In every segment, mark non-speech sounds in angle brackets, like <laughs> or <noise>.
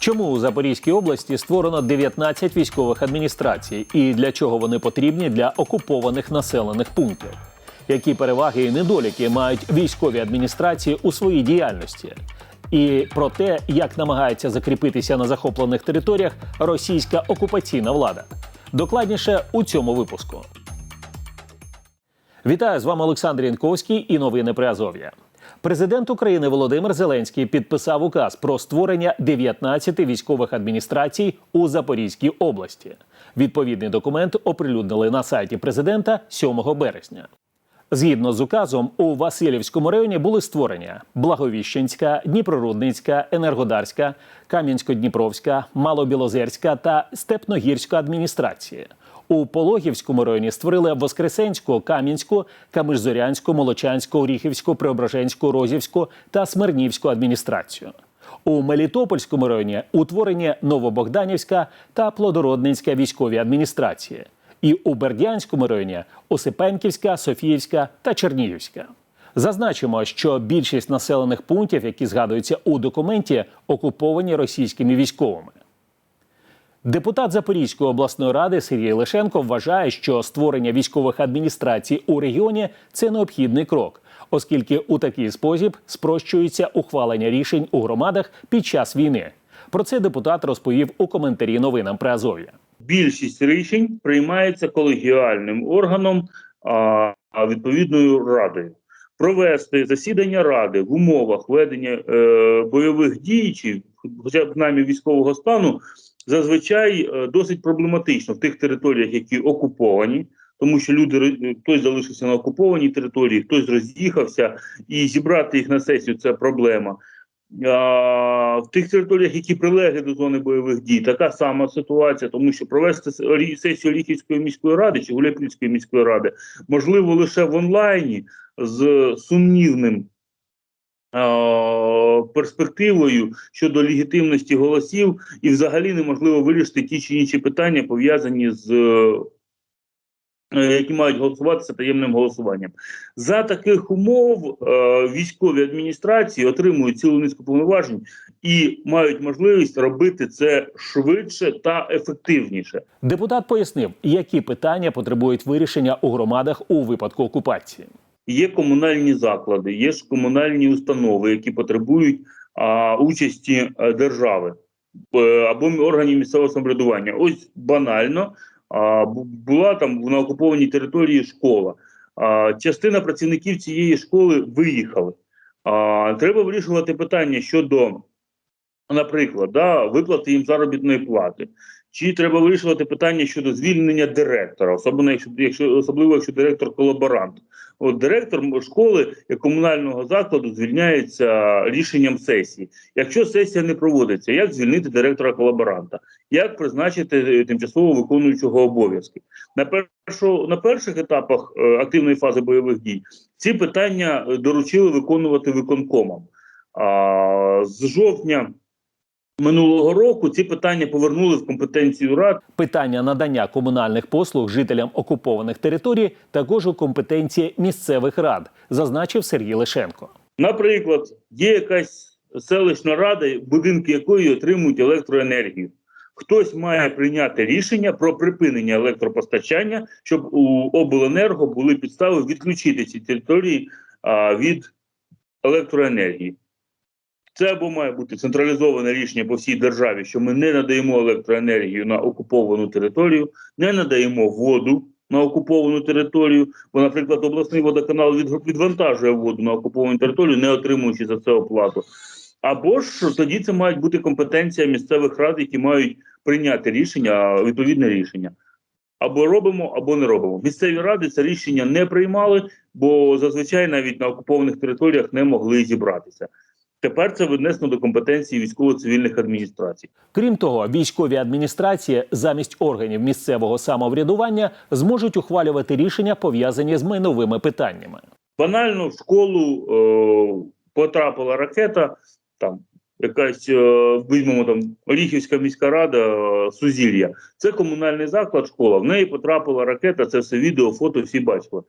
Чому у Запорізькій області створено 19 військових адміністрацій і для чого вони потрібні для окупованих населених пунктів? Які переваги і недоліки мають військові адміністрації у своїй діяльності? І про те, як намагається закріпитися на захоплених територіях російська окупаційна влада. Докладніше у цьому випуску. Вітаю з вами Олександр Янковський і новини при Азов'я. Президент України Володимир Зеленський підписав указ про створення 19 військових адміністрацій у Запорізькій області. Відповідний документ оприлюднили на сайті президента 7 березня. Згідно з указом, у Васильівському районі були створені Благовіщенська, Дніпрорудницька, Енергодарська, Кам'янсько-Дніпровська, Малобілозерська та Степногірська адміністрації. У Пологівському районі створили Воскресенську, Кам'янську, Камишзорянську, Молочанську, Оріхівську, Преображенську, Розівську та Смирнівську адміністрацію. У Мелітопольському районі утворені Новобогданівська та Плодородненська військові адміністрації. І у Бердянському районі Осипенківська, Софіївська та Чернігівська. Зазначимо, що більшість населених пунктів, які згадуються у документі, окуповані російськими військовими. Депутат Запорізької обласної ради Сергій Лишенко вважає, що створення військових адміністрацій у регіоні це необхідний крок, оскільки у такий спосіб спрощується ухвалення рішень у громадах під час війни. Про це депутат розповів у коментарі новинам при Азов'я. більшість рішень приймається колегіальним органом а, відповідною радою. Провести засідання ради в умовах ведення е, бойових дій чи хоча б намі військового стану зазвичай е, досить проблематично в тих територіях, які окуповані, тому що люди хтось залишився на окупованій території, хтось роз'їхався, і зібрати їх на сесію це проблема. А, в тих територіях, які прилеглі до зони бойових дій, така сама ситуація, тому що провести сесію Ліхівської міської ради чи Гуляйпільської міської ради можливо лише в онлайні з сумнівним перспективою щодо легітимності голосів, і взагалі неможливо вирішити ті чи інші питання, пов'язані з е, які мають голосуватися таємним голосуванням. За таких умов е, військові адміністрації отримують цілу низку повноважень і мають можливість робити це швидше та ефективніше. Депутат пояснив, які питання потребують вирішення у громадах у випадку окупації. Є комунальні заклади, є ж комунальні установи, які потребують а, участі е, держави е, або органів місцевого самоврядування. Ось банально а, була там на окупованій території школа. А, частина працівників цієї школи виїхали. А, треба вирішувати питання щодо, наприклад, да, виплати їм заробітної плати. Чи треба вирішувати питання щодо звільнення директора, особливо якщо, якщо особливо якщо директор колаборант. От директор школи як комунального закладу звільняється рішенням сесії. Якщо сесія не проводиться, як звільнити директора колаборанта? Як призначити е, тимчасово виконуючого обов'язки? На першу на перших етапах е, активної фази бойових дій ці питання е, доручили виконувати виконкомам. А з жовтня минулого року ці питання повернули в компетенцію рад. Питання надання комунальних послуг жителям окупованих територій також у компетенції місцевих рад, зазначив Сергій Лишенко. Наприклад, є якась селищна рада, будинки якої отримують електроенергію. Хтось має прийняти рішення про припинення електропостачання, щоб у обленерго були підстави відключити ці території а, від електроенергії. Це або має бути централізоване рішення по всій державі, що ми не надаємо електроенергію на окуповану територію, не надаємо воду на окуповану територію, бо, наприклад, обласний водоканал відвантажує воду на окуповану територію, не отримуючи за це оплату. Або ж тоді це мають бути компетенція місцевих рад, які мають прийняти рішення, відповідне рішення. Або робимо, або не робимо. Місцеві ради це рішення не приймали, бо зазвичай навіть на окупованих територіях не могли зібратися. Тепер це віднесено до компетенції військово-цивільних адміністрацій. Крім того, військові адміністрації замість органів місцевого самоврядування зможуть ухвалювати рішення пов'язані з майновими питаннями. банально в школу е, потрапила ракета, там якась е, візьмемо там Оріхівська міська рада е, Сузір'я. Це комунальний заклад, школа. В неї потрапила ракета. Це все відео, фото всі бачили.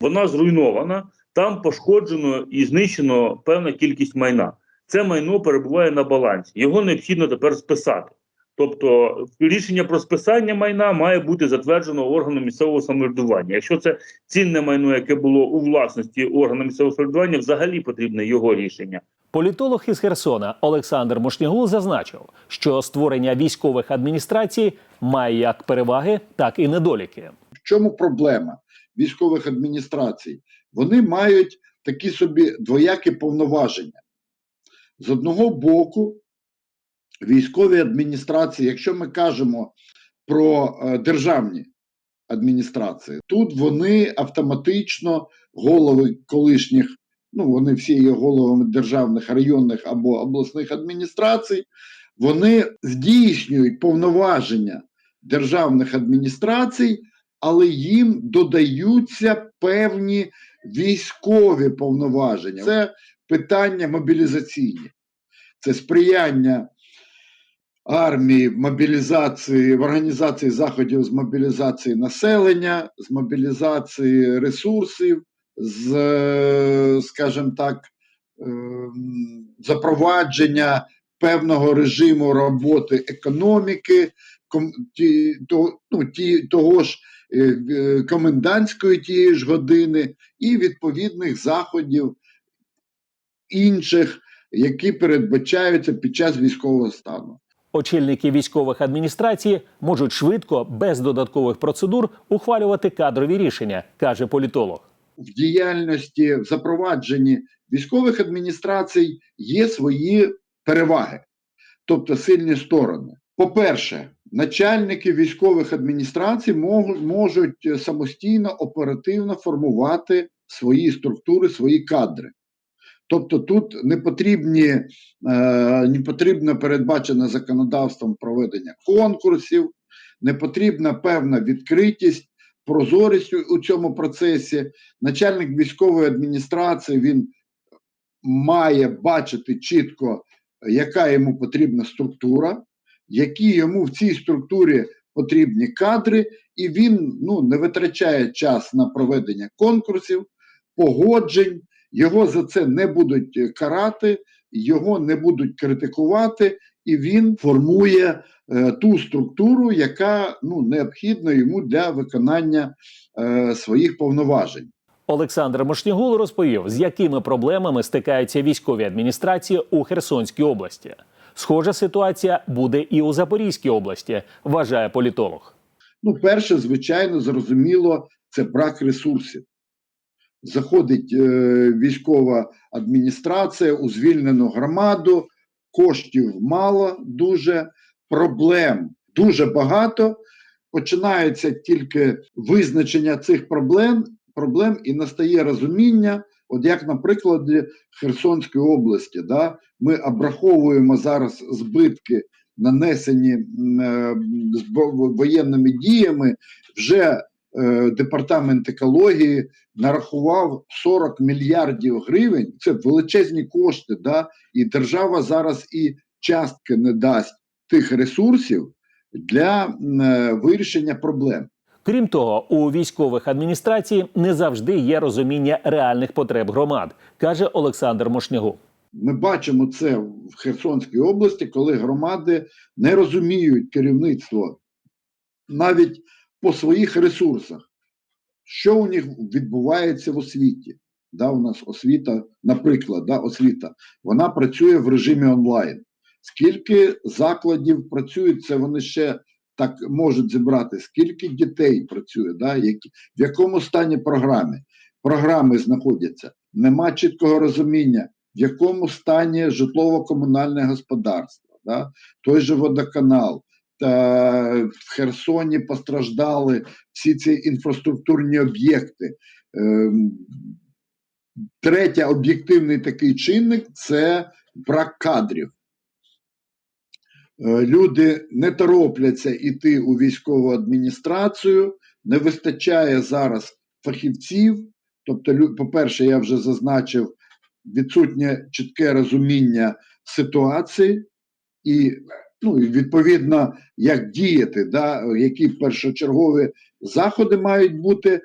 Вона зруйнована. Там пошкоджено і знищено певна кількість майна. це майно перебуває на балансі. Його необхідно тепер списати. Тобто рішення про списання майна має бути затверджено органом місцевого самоврядування. Якщо це цінне майно, яке було у власності органу місцевого самоврядування, взагалі потрібне його рішення. Політолог із Херсона Олександр Мошнігул зазначив, що створення військових адміністрацій має як переваги, так і недоліки. В чому проблема військових адміністрацій? Вони мають такі собі двоякі повноваження. З одного боку, військові адміністрації, якщо ми кажемо про е, державні адміністрації, тут вони автоматично голови колишніх, ну вони всі є головами державних районних або обласних адміністрацій, вони здійснюють повноваження державних адміністрацій, але їм додаються певні військові повноваження. Це питання мобілізаційні, це сприяння армії в мобілізації, в організації заходів з мобілізації населення, з мобілізації ресурсів, з, скажімо так, ем, запровадження певного режиму роботи економіки, ті, то, ну, ті, того ж комендантської тієї ж години і відповідних заходів інших, які передбачаються під час військового стану. Очільники військових адміністрацій можуть швидко, без додаткових процедур, ухвалювати кадрові рішення, каже політолог. в діяльності в запровадженні військових адміністрацій є свої переваги, тобто сильні сторони. По-перше, начальники військових адміністрацій можуть, е, самостійно оперативно формувати свої структури, свої кадри. Тобто тут не потрібні, е, не потрібно передбачено законодавством проведення конкурсів, не потрібна певна відкритість, прозорість у цьому процесі. Начальник військової адміністрації він має бачити чітко, яка йому потрібна структура, які йому в цій структурі потрібні кадри, і він ну, не витрачає час на проведення конкурсів, погоджень. Його за це не будуть е, карати, його не будуть критикувати, і він формує е, ту структуру, яка ну, необхідна йому для виконання е, своїх повноважень. Олександр Мошнігул розповів, з якими проблемами стикаються військові адміністрації у Херсонській області. Схожа ситуація буде і у Запорізькій області, вважає політолог. Ну, перше, звичайно, зрозуміло, це брак ресурсів. Заходить е, військова адміністрація у звільнену громаду, коштів мало, дуже проблем дуже багато. Починається тільки визначення цих проблем, проблем і настає розуміння, от як на прикладі Херсонської області, да, ми обраховуємо зараз збитки, нанесені е, воєнними діями, вже е, департамент екології нарахував 40 мільярдів гривень. Це величезні кошти, да, і держава зараз і частки не дасть тих ресурсів для е, вирішення проблем. Крім того, у військових адміністрацій не завжди є розуміння реальних потреб громад, каже Олександр Мошнігул. Ми бачимо це в Херсонській області, коли громади не розуміють керівництво навіть по своїх ресурсах, що у них відбувається в освіті. Да, у нас освіта, наприклад, да, освіта, вона працює в режимі онлайн. Скільки закладів працюють, це вони ще так можуть зібрати, скільки дітей працює, да, які, в якому стані програми. Програми знаходяться. Нема чіткого розуміння, в якому стані житлово-комунальне господарство, да? той же водоканал. Та в Херсоні постраждали всі ці інфраструктурні об'єкти. Ем, Третє, об'єктивний такий чинник це брак кадрів. Е, Люди не торопляться йти у військову адміністрацію, не вистачає зараз фахівців. Тобто, по-перше, я вже зазначив відсутнє чітке розуміння ситуації і, ну, відповідно, як діяти, да, які першочергові заходи мають бути.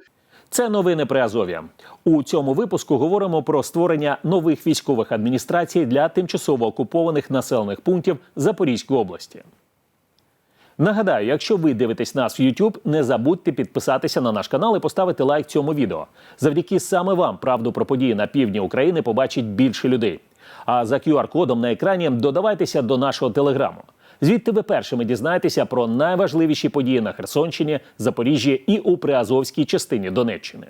Це новини при Азові. У цьому випуску говоримо про створення нових військових адміністрацій для тимчасово окупованих населених пунктів Запорізької області. Нагадаю, якщо ви дивитесь нас в YouTube, не забудьте підписатися на наш канал і поставити лайк цьому відео. Завдяки саме вам правду про події на півдні України побачить більше людей. А за QR-кодом на екрані додавайтеся до нашого телеграму. Звідти ви першими дізнаєтеся про найважливіші події на Херсонщині, Запоріжжі і у Приазовській частині Донеччини.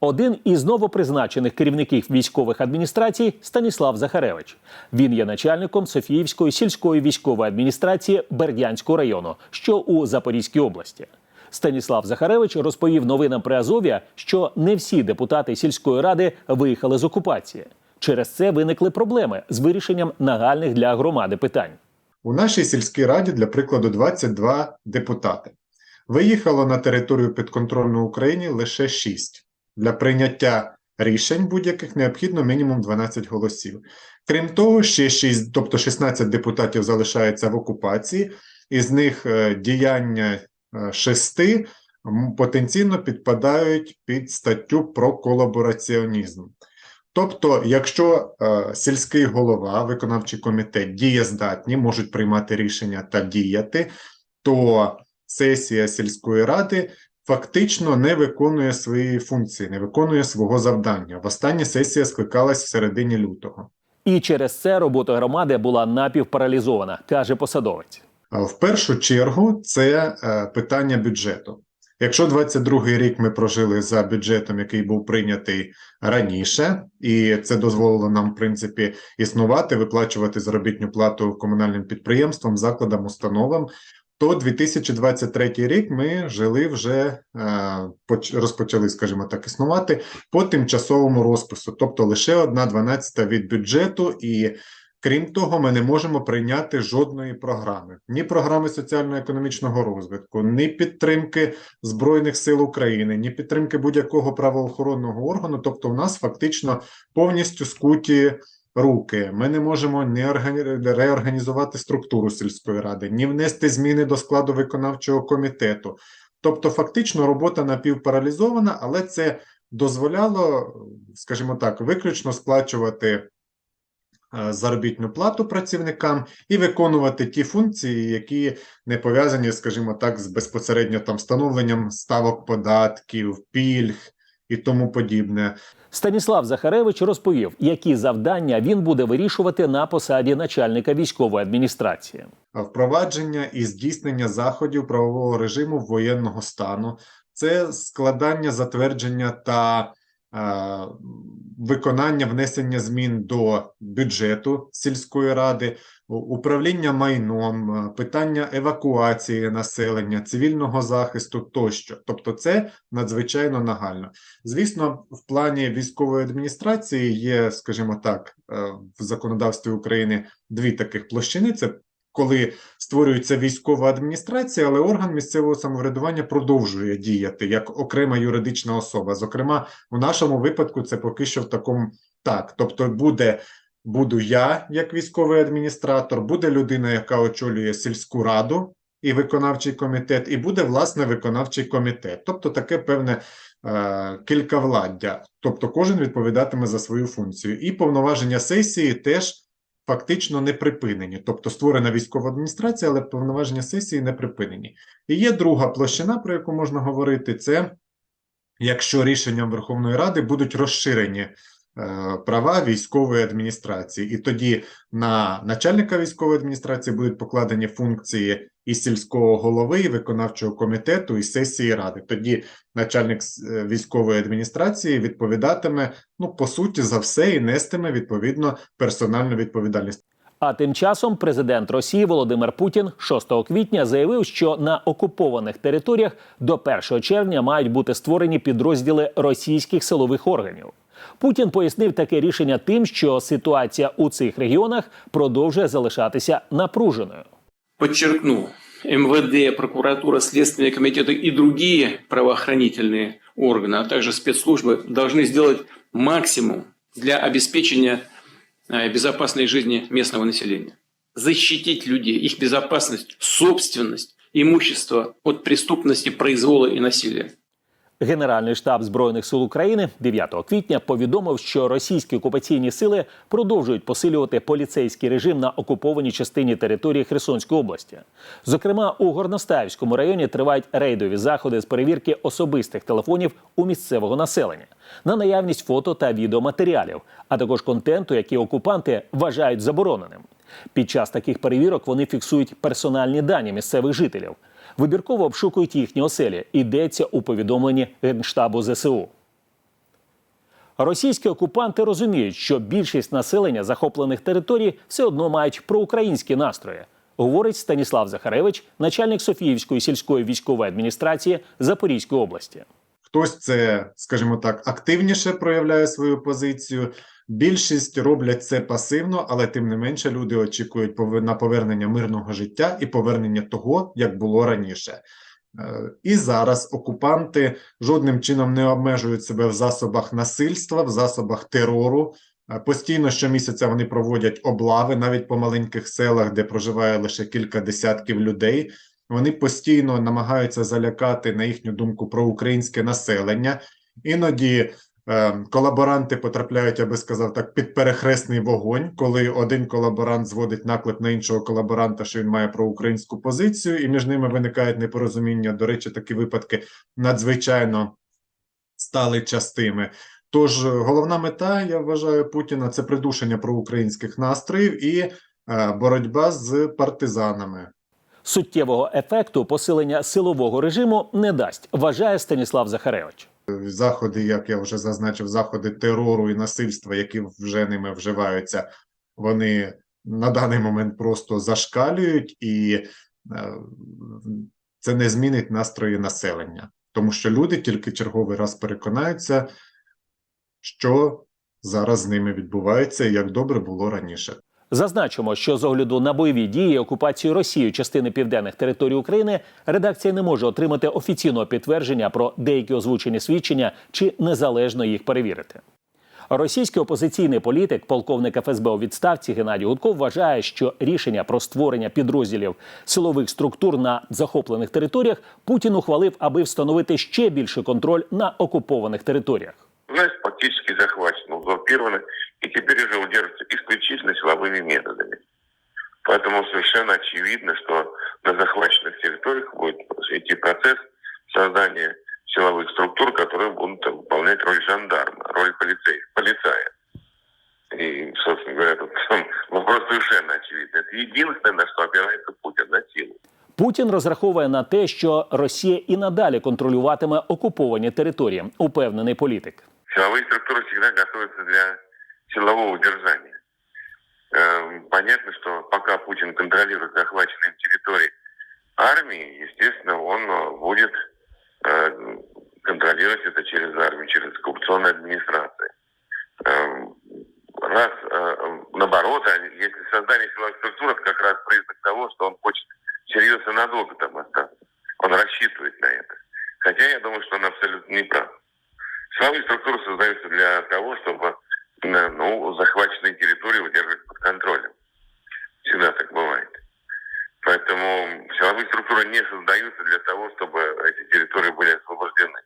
Один із новопризначених керівників військових адміністрацій Станіслав Захаревич. Він є начальником Софіївської сільської військової адміністрації Бердянського району, що у Запорізькій області. Станіслав Захаревич розповів новинам при Азов'я, що не всі депутати сільської ради виїхали з окупації. Через це виникли проблеми з вирішенням нагальних для громади питань. У нашій сільській раді, для прикладу, 22 депутати. Виїхало на територію підконтрольної Україні лише 6. Для прийняття рішень будь-яких необхідно мінімум 12 голосів. Крім того, ще 6, тобто 16 депутатів залишаються в окупації, із них е, діяння 6 потенційно підпадають під статтю про колабораціонізм. Тобто, якщо е, сільський голова, виконавчий комітет дієздатні, можуть приймати рішення та діяти, то сесія сільської ради фактично не виконує свої функції, не виконує свого завдання. В останній сесія скликалась в середині лютого. І через це робота громади була напівпаралізована, каже посадовець. В першу чергу це е, питання бюджету. Якщо 22-й рік ми прожили за бюджетом, який був прийнятий раніше, і це дозволило нам, в принципі, існувати, виплачувати заробітну плату комунальним підприємствам, закладам, установам, то 2023 рік ми жили вже е, розпочали, скажімо так, існувати по тимчасовому розпису, тобто лише одна дванадцята від бюджету і Крім того, ми не можемо прийняти жодної програми: ні програми соціально-економічного розвитку, ні підтримки Збройних сил України, ні підтримки будь-якого правоохоронного органу. Тобто, у нас фактично повністю скуті руки. Ми не можемо ні органі- реорганізувати структуру сільської ради, ні внести зміни до складу виконавчого комітету. Тобто, фактично, робота напівпаралізована, але це дозволяло, скажімо так, виключно сплачувати заробітну плату працівникам і виконувати ті функції, які не пов'язані, скажімо так, з безпосередньо там встановленням ставок податків, пільг і тому подібне. Станіслав Захаревич розповів, які завдання він буде вирішувати на посаді начальника військової адміністрації. Впровадження і здійснення заходів правового режиму воєнного стану, це складання, затвердження та е, виконання внесення змін до бюджету сільської ради, управління майном, е, питання евакуації населення, цивільного захисту тощо. Тобто, це надзвичайно нагально. Звісно, в плані військової адміністрації є, скажімо так, е, в законодавстві України дві таких площини: це коли створюється військова адміністрація, але орган місцевого самоврядування продовжує діяти як окрема юридична особа. Зокрема, у нашому випадку це поки що в такому так. Тобто, буде буду я як військовий адміністратор, буде людина, яка очолює сільську раду і виконавчий комітет, і буде власне виконавчий комітет. Тобто таке певне е, кількавладдя. Тобто кожен відповідатиме за свою функцію. І повноваження сесії теж фактично не припинені. Тобто створена військова адміністрація, але повноваження сесії не припинені. І є друга площина, про яку можна говорити, це якщо рішенням Верховної Ради будуть розширені права військової адміністрації, і тоді на начальника військової адміністрації будуть покладені функції і сільського голови, і виконавчого комітету, і сесії ради. Тоді начальник е, військової адміністрації відповідатиме, ну по суті, за все і нестиме відповідно персональну відповідальність. А тим часом президент Росії Володимир Путін 6 квітня заявив, що на окупованих територіях до 1 червня мають бути створені підрозділи російських силових органів. Путін пояснив таке рішення тим, що ситуація у цих регіонах продовжує залишатися напруженою. Подчеркну, МВД, прокуратура, Следственные комитеты и другие правоохранительные органы, а также спецслужбы должны сделать максимум для обеспечения э, безопасной жизни местного населения. Защитить людей, их безопасность, собственность, имущество от преступности, произвола и насилия. Генеральний штаб збройних сил України 9 квітня повідомив, що російські окупаційні сили продовжують посилювати поліцейський режим на окупованій частині території Херсонської області. Зокрема, у Горностаївському районі тривають рейдові заходи з перевірки особистих телефонів у місцевого населення на наявність фото та відеоматеріалів, а також контенту, який окупанти вважають забороненим. Під час таких перевірок вони фіксують персональні дані місцевих жителів. Вибірково обшукують їхні оселі. Йдеться у повідомленні Генштабу ЗСУ. Російські окупанти розуміють, що більшість населення захоплених територій все одно мають проукраїнські настрої, говорить Станіслав Захаревич, начальник Софіївської сільської військової адміністрації Запорізької області. Хтось це, скажімо так, активніше проявляє свою позицію. Більшість роблять це пасивно, але тим не менше люди очікують на повернення мирного життя і повернення того, як було раніше. Е, І зараз окупанти жодним чином не обмежують себе в засобах насильства, в засобах терору. Е, Постійно щомісяця вони проводять облави навіть по маленьких селах, де проживає лише кілька десятків людей. Вони постійно намагаються залякати, на їхню думку, про українське населення. Іноді е, колаборанти потрапляють, я би сказав так, під перехресний вогонь, коли один колаборант зводить наклеп на іншого колаборанта, що він має проукраїнську позицію, і між ними виникають непорозуміння. До речі, такі випадки надзвичайно стали частими. Тож е, головна мета, я вважаю, Путіна це придушення проукраїнських настроїв і е, боротьба з партизанами. Суттєвого ефекту посилення силового режиму не дасть, вважає Станіслав Захаревич. заходи, як я вже зазначив, заходи терору і насильства, які вже ними вживаються, вони на даний момент просто зашкалюють, і е, це не змінить настрої населення, тому що люди тільки черговий раз переконаються, що зараз з ними відбувається, як добре було раніше. Зазначимо, що з огляду на бойові дії окупацію Росією частини південних територій України редакція не може отримати офіційного підтвердження про деякі озвучені свідчення чи незалежно їх перевірити. Російський опозиційний політик, полковник ФСБ у відставці Геннадій Гудков вважає, що рішення про створення підрозділів силових структур на захоплених територіях Путін ухвалив, аби встановити ще більший контроль на окупованих територіях. власть фактически захвачена, узурпирована и теперь уже удерживается исключительно силовыми методами. Поэтому совершенно очевидно, что на захваченных территориях будет идти процесс создания силовых структур, которые будут выполнять роль жандарма, роль полицей, полицая. И, собственно говоря, тут <laughs> вопрос совершенно очевидный. Это единственное, на что опирается Путин, на силу. Путін розраховує на те, що Росія і надалі контролюватиме окуповані території, упевнений політик. Силовые структуры всегда готовятся для силового удержания. Эм, Понятно, что пока Путин контролирует захваченные территории армии, естественно, он э, будет э, контролировать это через армию, через оккупационную администрацию. Эм, Раз, э, наоборот, если создание силовых структур, как раз признак того, что он хочет серьезно надолго там остаться. Он рассчитывает на это. Хотя я думаю, что он абсолютно не прав. Силовые структуры создаются для того, чтобы э, ну, захваченные территории удерживать под контролем. Всегда так бывает. Поэтому силовые структуры не создаются для того, чтобы эти территории были освобождены.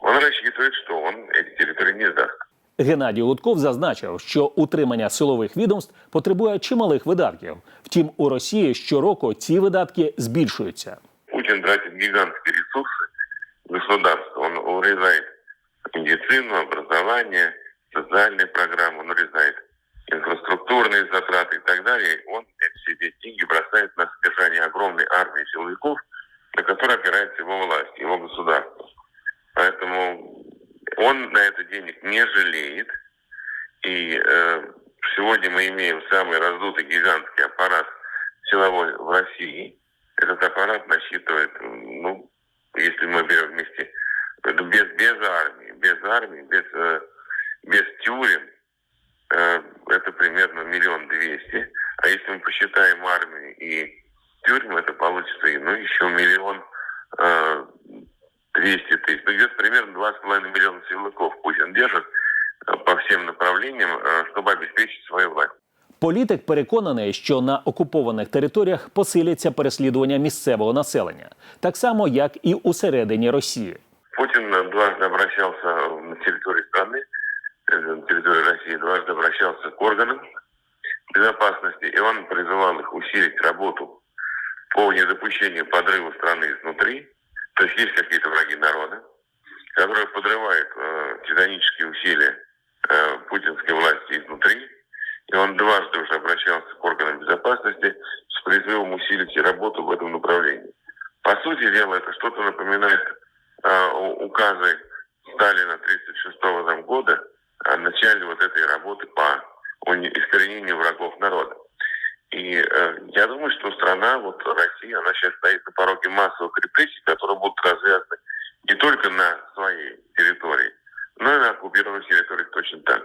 Он рассчитывает, что он эти территории не сдаст. Геннадій Лутков зазначив, що утримання силових відомств потребує чималих видатків. Втім, у Росії щороку ці видатки збільшуються. Путин тратит гигантские ресурсы государства. Он урезает медицину, образование, социальные программы, он урезает инфраструктурные затраты и так далее. Он все эти деньги бросает на содержание огромной армии силовиков, на которые опирается его власть, его государство. Поэтому он на это денег не жалеет. И э, сегодня мы имеем самый раздутый гигантский аппарат силовой в России. Этот аппарат насчитывает, ну, если мы берем вместе, без, без армии, без армии, без, э, без тюрем, э, это примерно миллион двести. А если мы посчитаем армию и тюрьму, это получится, ну, еще миллион э, двести тысяч. Ну, где-то примерно два с половиной миллиона силовиков Путин держит э, по всем направлениям, э, чтобы обеспечить свою власть. Політик переконаний, що на окупованих територіях посиляться переслідування місцевого населення, так само як і усередині Росії. Путин э, два обращался на территории страны, э, на территории России, дважды обращался к органам безопасности, и он призывал их усилить работу по недопущению подрыва страны изнутри. То есть есть какие-то враги народа, которые подрывают э, титанические усилия э, путинской власти изнутри. И он дважды уже обращался к органам безопасности с призывом усилить работу в этом направлении. По сути дела, это что-то напоминает указы Сталина 1936 там года о начале вот этой работы по искоренению врагов народа. И э, я думаю, что страна, вот Россия, она сейчас стоит на пороге массовых репрессий, которые будут развязаны не только на своей территории, но и на оккупированных территориях точно так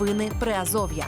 Новини Приазов'я.